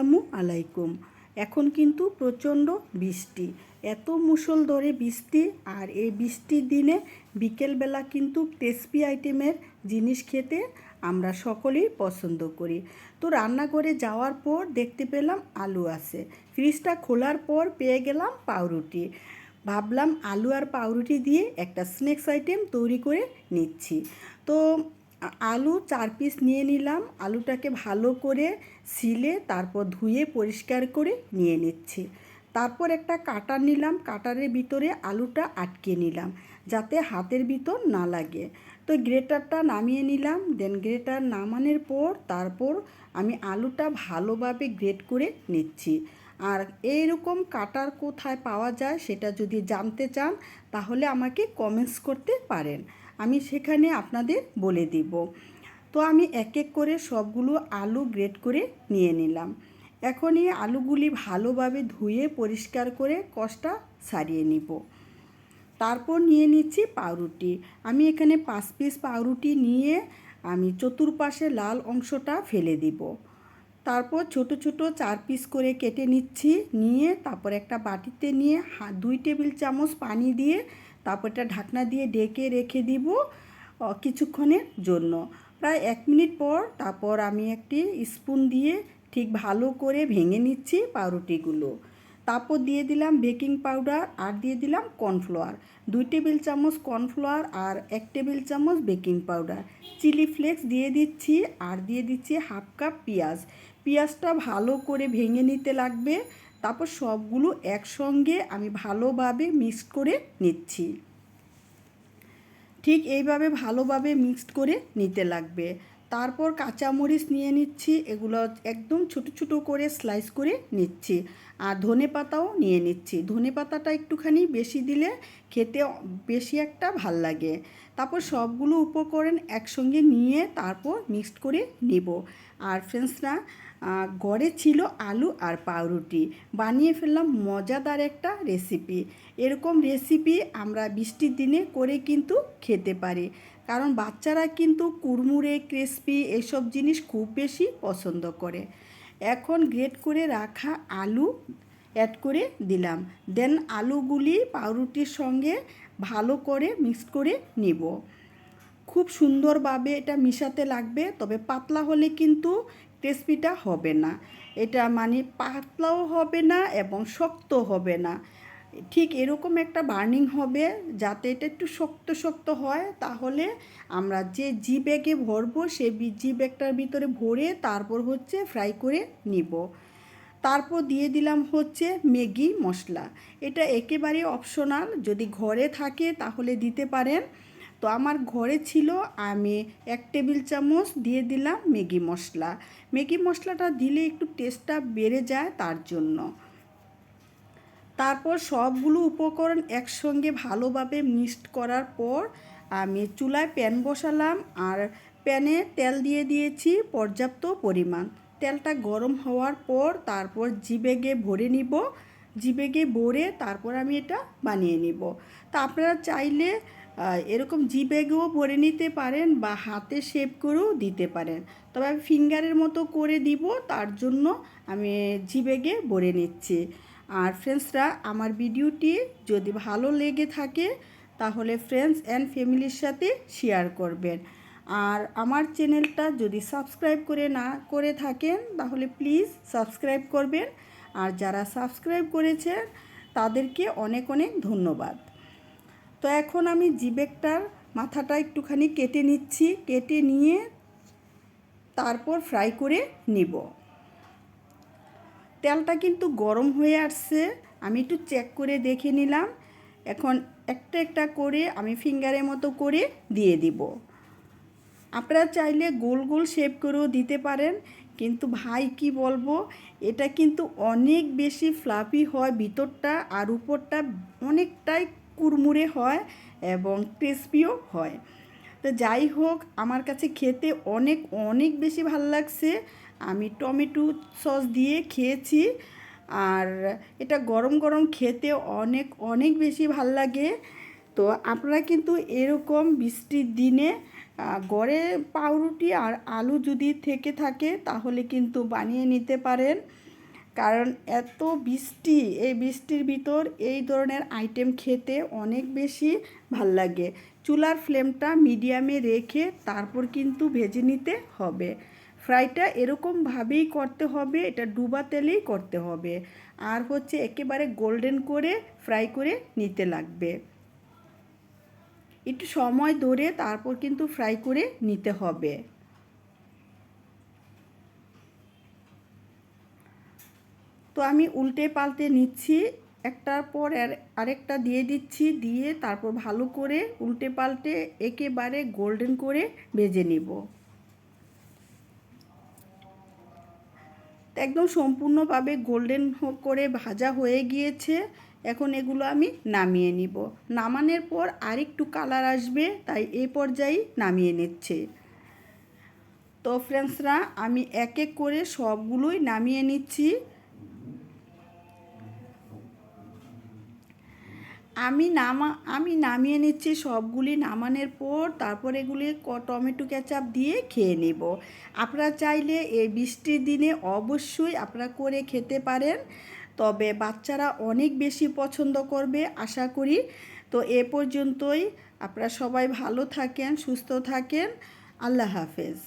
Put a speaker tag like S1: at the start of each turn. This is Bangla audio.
S1: আসসালামু আলাইকুম। এখন কিন্তু প্রচণ্ড বৃষ্টি। এত মুষল ধরে বৃষ্টি আর এই বৃষ্টির দিনে বিকেলবেলা কিন্তু টেস্পি আইটেমের জিনিস খেতে আমরা সকলেই পছন্দ করি। তো রান্নাঘরে যাওয়ার পর দেখতে পেলাম আলু আছে। ফ্রিজটা খোলার পর পেয়ে গেলাম পাউরুটি। ভাবলাম আলু আর পাউরুটি দিয়ে একটা স্ন্যাক্স আইটেম তৈরি করে নিচ্ছি। তো আলু চার পিস নিয়ে নিলাম। আলুটাকে ভালো করে শিলে তারপর ধুয়ে পরিষ্কার করে নিয়ে নিচ্ছি। তারপর একটা কাটার নিলাম। কাটারের ভিতরে আলুটা আটকে নিলাম যাতে হাতের ভিতর না লাগে। তো গ্রেটারটা নামিয়ে নিলাম। দেন গ্রেটার নামানোর পর তারপর আমি আলুটা ভালোভাবে গ্রেট করে নিচ্ছি। আর এইরকম কাটার কোথায় পাওয়া যায় সেটা যদি জানতে চান, তাহলে আমাকে কমেন্টস করতে পারেন। আমি সেখানে আপনাদের বলে দিব। তো আমি এক এক করে সবগুলো আলু গ্রেট করে নিয়ে নিলাম। এখন এই আলুগুলি ভালোভাবে ধুয়ে পরিষ্কার করে কষটা সারিয়ে নিব। তারপর নিয়ে নিচ্ছি পাউরুটি। আমি এখানে পাঁচ পিস পাউরুটি নিয়ে আমি চতুর্পাশে লাল অংশটা ফেলে দিব। তারপর ছোট ছোট চার পিস করে কেটে নিচ্ছি। নিয়ে তারপর একটা বাটিতে নিয়ে দুই টেবিল চামচ পানি দিয়ে তারপর একটা ঢাকনা দিয়ে ডেকে রেখে দিব কিছুক্ষণের জন্য। প্রায় এক মিনিট পর তারপর আমি একটি স্পুন দিয়ে ঠিক ভালো করে ভেঙে নিচ্ছি পাউরুটিগুলো। তারপর দিয়ে দিলাম বেকিং পাউডার আর দিয়ে দিলাম কর্নফ্লাওয়ার। দুই টেবিল চামচ কর্নফ্লাওয়ার আর এক টেবিল চামচ বেকিং পাউডার। চিলি ফ্লেক্স দিয়ে দিচ্ছি আর দিয়ে দিচ্ছি হাফ কাপ পেঁয়াজ। পেঁয়াজটা ভালো করে ভেঙে নিতে লাগবে। তারপর সবগুলো একসঙ্গে আমি ভালোভাবে মিক্সড করে নিচ্ছি। ঠিক এইভাবে ভালোভাবে মিক্সড করে নিতে লাগবে। তারপর কাঁচামরিচ নিয়ে নিচ্ছি, এগুলো একদম ছোট ছোট করে স্লাইস করে নিচ্ছি। আর ধনে পাতাও নিয়ে নিচ্ছি। ধনে পাতাটা একটুখানি বেশি দিলে খেতে বেশি একটা ভালো লাগে। তারপর সবগুলো উপকরণ একসঙ্গে নিয়ে তারপর মিক্সড করে নিব। আর ফ্রেন্ডসরা গড়ে ছিল আলু আর পাউরুটি। বানিয়ে ফেললাম মজাদার একটা রেসিপি। এরকম রেসিপি আমরা বৃষ্টির দিনে করে কিন্তু খেতে পারি। কারণ বাচ্চারা কিন্তু কুড়মুড়ে, ক্রিসপি এসব জিনিস খুব বেশি পছন্দ করে। এখন গ্রেট করে রাখা আলু অ্যাড করে দিলাম। দেন আলুগুলি পাউরুটির সঙ্গে ভালো করে মিক্স করে নিব। খুব সুন্দরভাবে এটা মিশাতে লাগবে, তবে পাতলা হলে কিন্তু ক্রেসপিটা হবে না। এটা মানে পাতলাও হবে না এবং শক্ত হবে না। ঠিক এরকম একটা বার্নিং হবে যাতে এটা একটু শক্ত শক্ত হয়, তাহলে আমরা যে জি ব্যাগে ভরবো সে জি ব্যাগটার ভিতরে ভরে তারপর হচ্ছে ফ্রাই করে নিব। তারপর দিয়ে দিলাম হচ্ছে ম্যাগি মশলা। এটা একেবারে অপশনাল, যদি ঘরে থাকে তাহলে দিতে পারেন। তো আমার ঘরে ছিল, আমি এক টেবিল চামচ দিয়ে দিলাম ম্যাগি মশলা। ম্যাগি মশলাটা দিলে একটু টেস্টটা বেড়ে যায় তার জন্য। তারপর সবগুলো উপকরণ একসঙ্গে ভালোভাবে মিক্সড করার পর আমি চুলায় প্যান বসালাম আর প্যানে তেল দিয়ে দিয়েছি পর্যাপ্ত পরিমাণ। তেলটা গরম হওয়ার পর তারপর জিবেগে ভরে নিব। জিবেগে ভরে তারপর আমি এটা বানিয়ে নিব। তা আপনারা চাইলে এরকম জিবেগেও ভরে নিতে পারেন বা হাতে শেপ করেও দিতে পারেন। তবে আমি ফিঙ্গারের মতো করে দিব, তার জন্য আমি জিবেগে ভরে নিচ্ছি। আর ফ্রেন্ডসরা আমার ভিডিওটি যদি ভালো লেগে থাকে, তাহলে ফ্রেন্ডস অ্যান্ড ফ্যামিলির সাথে শেয়ার করবেন। আর আমার চ্যানেলটা যদি সাবস্ক্রাইব করে না, করে থাকেন, তাহলে প্লিজ সাবস্ক্রাইব করবেন। আর যারা সাবস্ক্রাইব করেছেন, তাদেরকে অনেক অনেক ধন্যবাদ। তো এখন আমি জিবেকটার মাথাটা একটুখানি কেটে নিচ্ছি, কেটে নিয়ে তারপর ফ্রাই করে নিব। তেলটা কিন্তু গরম হয়ে আসছে। আমি একটু চেক করে দেখে নিলাম। এখন একটা একটা করে আমি ফিঙ্গারের মতো করে দিয়ে দিব। আপনারা চাইলে গোল গোল শেপ করেও দিতে পারেন। কিন্তু ভাই, কি বলব? এটা কিন্তু অনেক বেশি ফ্লাফি হয় ভিতরটা আর উপরটা অনেকটাই কুড়মুড়ে হয় এবং ক্রিসপিও হয়। তো যাই হোক, আমার কাছে খেতে অনেক অনেক বেশি ভালো লাগছে। আমি টমেটো সস দিয়ে খেয়েছি। আর এটা গরম গরম খেতে অনেক অনেক বেশি ভালো লাগে। তো আপনারা কিন্তু এরকম বৃষ্টির দিনে গড়ে পাউরুটি আর আলু যদি থেকে থাকে, তাহলে কিন্তু বানিয়ে নিতে পারেন। কারণ এত বৃষ্টি, এই বৃষ্টির ভিতর এই ধরনের আইটেম খেতে অনেক বেশি ভালো লাগে। চুলার ফ্লেমটা মিডিয়ামে রেখে তারপর কিন্তু ভেজে নিতে হবে। ফ্রাইটা এরকমভাবেই করতে হবে, এটা ডুবা তেলেই করতে হবে। আর হচ্ছে একেবারে গোল্ডেন করে ফ্রাই করে নিতে লাগবে। একটু সময় ধরে তারপর কিন্তু ফ্রাই করে নিতে হবে। তো আমি উল্টে পাল্টে নিচ্ছি। একটার পর আর, আরেকটা দিয়ে দিচ্ছি, দিয়ে তারপর ভালো করে উল্টে পাল্টে একেবারে গোল্ডেন করে ভেজে নিব। একদম সম্পূর্ণভাবে গোল্ডেন করে ভাজা হয়ে গিয়েছে। এখন এগুলো আমি নামিয়ে নিব। নামানোর পর আরেকটু কালার আসবে, তাই এই পর্যায়ে নামিয়ে নিচ্ছে। তো ফ্রেন্ডসরা আমি এক এক করে সবগুলোই নামিয়ে নিচ্ছি। আমি নামা, আমি নামিয়ে নিচ্ছি সবগুলি নামানোর পর তারপর এগুলি টমেটো কেচাপ দিয়ে খেয়ে নেব। আপনারা চাইলে এই বৃষ্টির দিনে অবশ্যই আপনারা করে খেতে পারেন, তবে বাচ্চারা অনেক বেশি পছন্দ করবে আশা করি। তো এ পর্যন্তই, আপনারা সবাই ভালো থাকেন, সুস্থ থাকেন, আল্লাহ হাফেজ।